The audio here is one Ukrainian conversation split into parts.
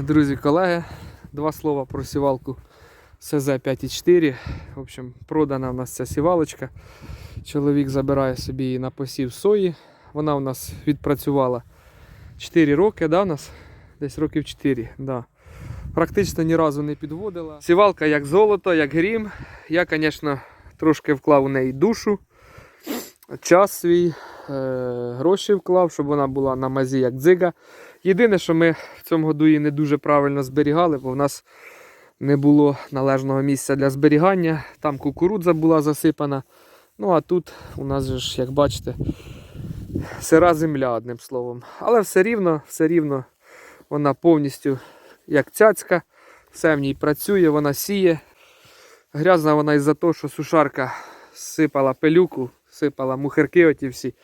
Друзі, колеги, два слова про сівалку СЗ 5.4. В общем, продана в нас ця сівалочка. Чоловік забирає собі її на посів сої. Вона у нас відпрацювала 4 роки, да, у нас? Десь років 4. Да. Практично ні разу не підводила. Сівалка як золото, як грім. Я, звісно, трошки вклав у неї душу, час свій, е, гроші вклав, щоб вона була на мазі як дзига. Єдине, що ми в цьому году її не дуже правильно зберігали, бо в нас не було належного місця для зберігання. Там кукурудза була засипана. Ну а тут у нас ж, як бачите, сира земля, одним словом. Але все рівно, все рівно вона повністю як цяцька, все в ній працює, вона сіє. Грязна вона із-за того, що сушарка сипала пилюку, сипала мухерки оті всі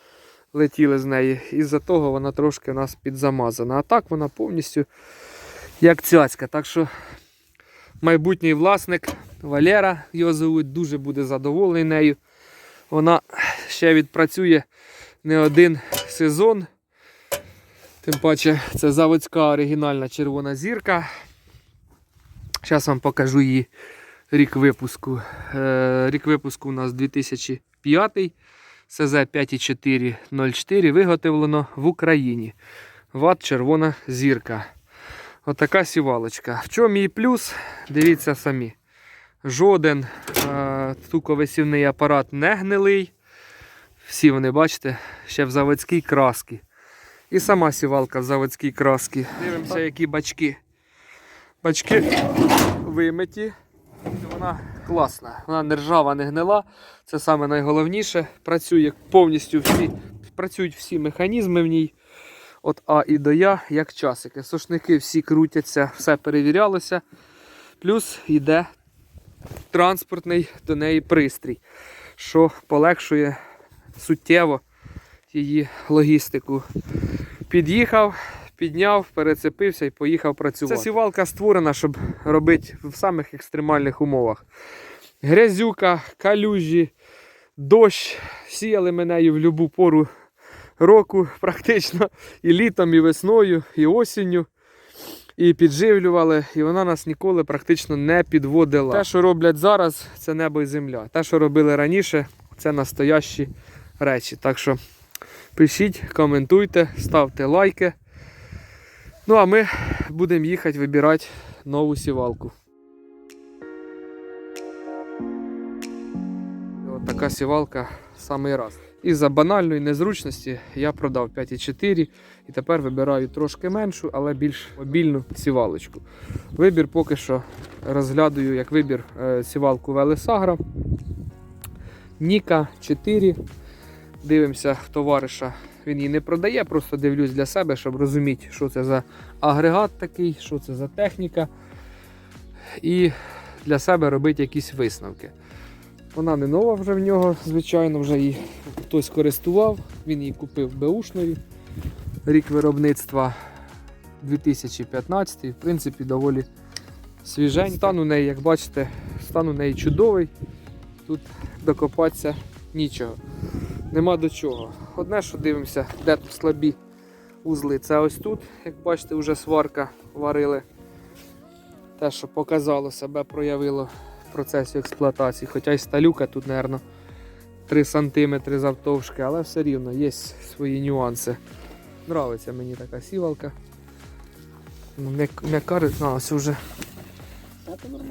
летіли з неї. Із-за того вона трошки у нас підзамазана. А так вона повністю як цяцька. Так що майбутній власник Валера, його зовуть, дуже буде задоволений нею. Вона ще відпрацює не один сезон. Тим паче це заводська оригінальна червона зірка. Зараз вам покажу її рік випуску. Е, Рік випуску у нас 2005. СЗ 5.404 виготовлено в Україні. Ват червона зірка. Отака сівалочка. В чому її плюс? Дивіться самі. Жоден е, туковисівний апарат не гнилий. Всі вони, бачите, ще в заводській красці. І сама сівалка в заводській красці. Дивимося, які бачки. Бачки вимиті. Вона класна. Вона не ржава, не гнила. Це саме найголовніше. Працює повністю всі, працюють всі механізми в ній. От А і до Я, як часики. Сошники всі крутяться, все перевірялося. Плюс йде транспортний до неї пристрій, що полегшує суттєво її логістику. Під'їхав, підняв, перецепився і поїхав працювати. Ця сівалка створена, щоб робити в самих екстремальних умовах. Грязюка, калюжі, дощ. Сіяли ми нею в будь-яку пору року, практично і літом, і весною, і осінню. І підживлювали, і вона нас ніколи практично не підводила. Те, що роблять зараз, це небо і земля. Те, що робили раніше, це настоящі речі. Так що пишіть, коментуйте, ставте лайки. Ну а ми будемо їхати вибирати нову сівалку. От така сівалка самий раз. Із-за банальної незручності я продав 5,4 і тепер вибираю трошки меншу, але більш мобільну сівалочку. Вибір поки що розглядаю як вибір е, сівалку Велесагра. Ніка 4. Дивимося в товариша. Він її не продає, просто дивлюсь для себе, щоб розуміти, що це за агрегат такий, що це за техніка. І для себе робити якісь висновки. Вона не нова вже в нього, звичайно, вже її хтось користував. Він її купив беушною. Рік виробництва 2015, в принципі, доволі свіжень. Стан у неї, як бачите, стан у неї чудовий. Тут докопатися нічого. Нема до чого. Одне, що дивимося, де тут слабі узли. Це ось тут, як бачите, вже сварка варили. Те, що показало себе, проявило в процесі експлуатації. Хоча й сталюка тут, мабуть, 3 см завтовшки, але все рівно є свої нюанси. Нравиться мені така сівалка. Ну, м'як- М'яка, а, ось вже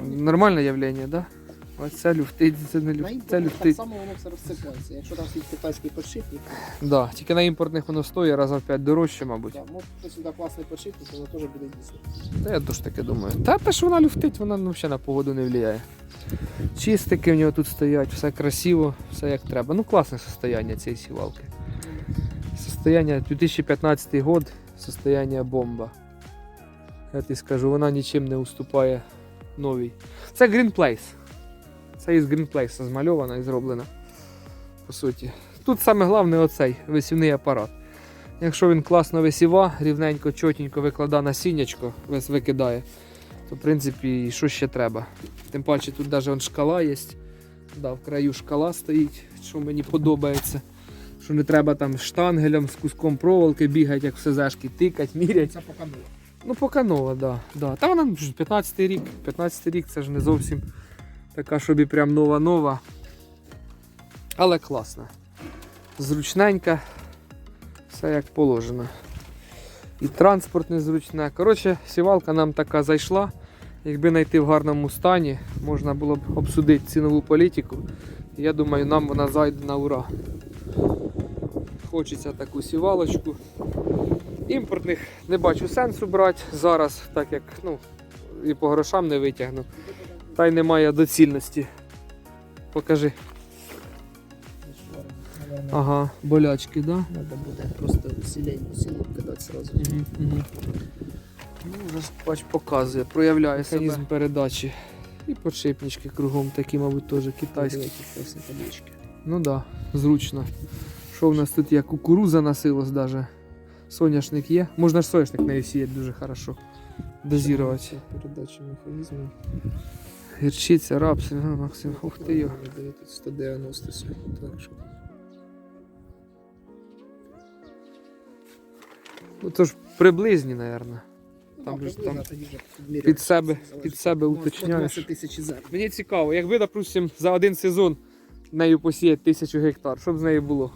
нормальне явлення, так? Да? Ось це люфтить, це не На люфтить. Це імпортах так люфтить. само воно все розсипається. Якщо там свій китайський подшипник, Да, тільки на імпортних воно стоїть разом в 5 дорожче, мабуть. то може хтось сюди класний подшипник, воно теж буде дійсно. Та я теж таке думаю. Та те, що вона люфтить, вона ну, взагалі на погоду не впливає. Чистики в нього тут стоять, все красиво, все як треба. Ну, класне состояння цієї сівалки. Состояння 2015 год, состояння бомба. Я тобі скажу, вона нічим не уступає новій. Це Green Place. Це із Place змальована і зроблена. По суті. Тут саме головне оцей висівний апарат. Якщо він класно висіва, рівненько, чотенько викладає насіннячко, весь викидає, то в принципі що ще треба. Тим паче тут навіть шкала є. Да, в краю шкала стоїть, що мені подобається. Що не треба там штангелем з куском проволоки бігати, як в СЗшки, тикать, мірять. Це поки було. Ну, поки нова, да, да. Та вона ж 15 рік. 15 рік це ж не зовсім така, щоб і прям нова-нова. Але класна. Зручненька. Все як положено. І транспорт незручне. Коротше, сівалка нам така зайшла. Якби знайти в гарному стані, можна було б обсудити цінову політику. Я думаю, нам вона зайде на ура. Хочеться таку сівалочку. Імпортних не бачу сенсу брати зараз, так як ну, і по грошам не витягну. Та й немає доцільності. Покажи. Ага, болячки, да? Надо буде просто усилень, усилень кидати сразу. Угу, угу. Ну, вже бач, показує, проявляє механізм себе. передачі. І подшипнички кругом такі, мабуть, теж китайські. Ну да, зручно. Що в нас тут є? Кукуруза насилась даже. Соняшник є. Можна ж соняшник нею сіяти дуже хорошо. Дозірувати. Передача механізму. Гірчиця, рапс, Максим. Ух ти йо. Дає тут 190 сьогодні. Так що Ну то ж приблизні, напевно. Там Ну, же там. Під себе, під себе Ну, уточняєш. 120 тисяч зерн. Мені цікаво, якби, допустим, за один сезон нею посіяти тисячу гектар, що б з нею було?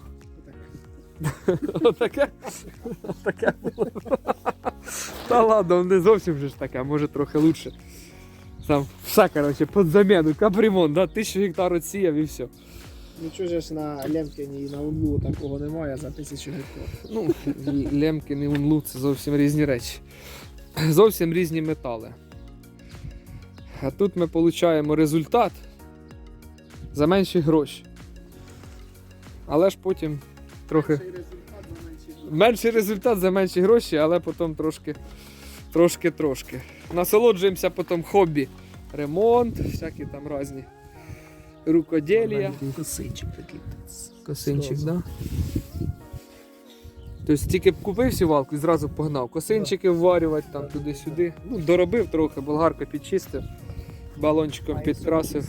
Отаке? Отаке було. Та ладно, не зовсім же ж таке, може трохи лучше. Там все, коротше, під заміну, капремонт, да, тисячу гектар отсіяв і все. Нічого ж на Лемкіні і на Унлу такого немає за тисячу гектар. Ну, лемкін і унлу це зовсім різні речі. Зовсім різні метали. А тут ми отримуємо результат за менші гроші. Але ж потім трохи. Менший результат за менші гроші. Менший результат за менші гроші, але потім трошки, трошки, трошки. Насолоджуємося потім хобі. Ремонт, всякі там різні рукоділля. Косинчик такий. Косинчик, да? Тобто тільки б купив сівалку і зразу погнав. Косинчики вварювати там туди-сюди. Ну, доробив трохи, болгарку підчистив, балончиком підкрасив.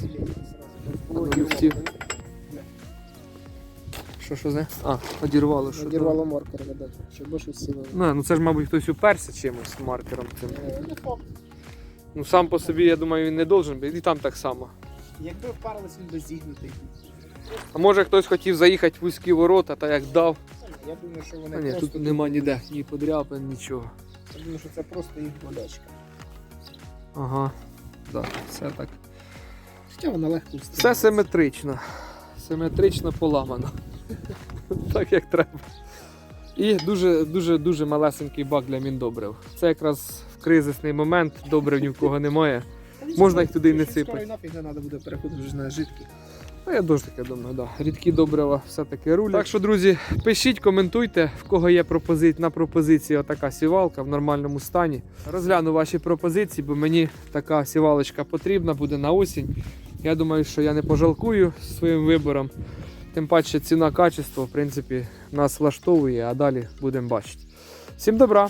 Що що за? А, одірвало що. Одірвало маркер видати, щоб більше сили. Ну, ну це ж, мабуть, хтось уперся чимось маркером цим. Е, Ну сам по собі, я думаю, він не должен бути. І там так само. Якби впарились, він би зігнутий. А може хтось хотів заїхати в вузькі ворота, та як дав. Я думаю, що вони А ні, просто... тут нема ніде, ні подряпин, нічого. Я думаю, що це просто їх болячка. Ага. Да, все так. Хоча вона легко Все симетрично. Симетрично поламано. так як треба. І дуже дуже дуже малесенький бак для міндобрив. Це якраз в кризисний момент, добрив ні в кого немає. Можна їх туди й не Скоро сипати. і нафіг не треба буде переходити вже на жидкі. Ну, я дуже таке думаю, да. Рідкі добрива все-таки рулять. Так що, друзі, пишіть, коментуйте, в кого є пропози... на пропозиції отака сівалка в нормальному стані. Розгляну ваші пропозиції, бо мені така сівалочка потрібна буде на осінь. Я думаю, що я не пожалкую своїм вибором. Тим паче ціна качество, в принципі, нас влаштовує, а далі будемо бачити. Всім добра!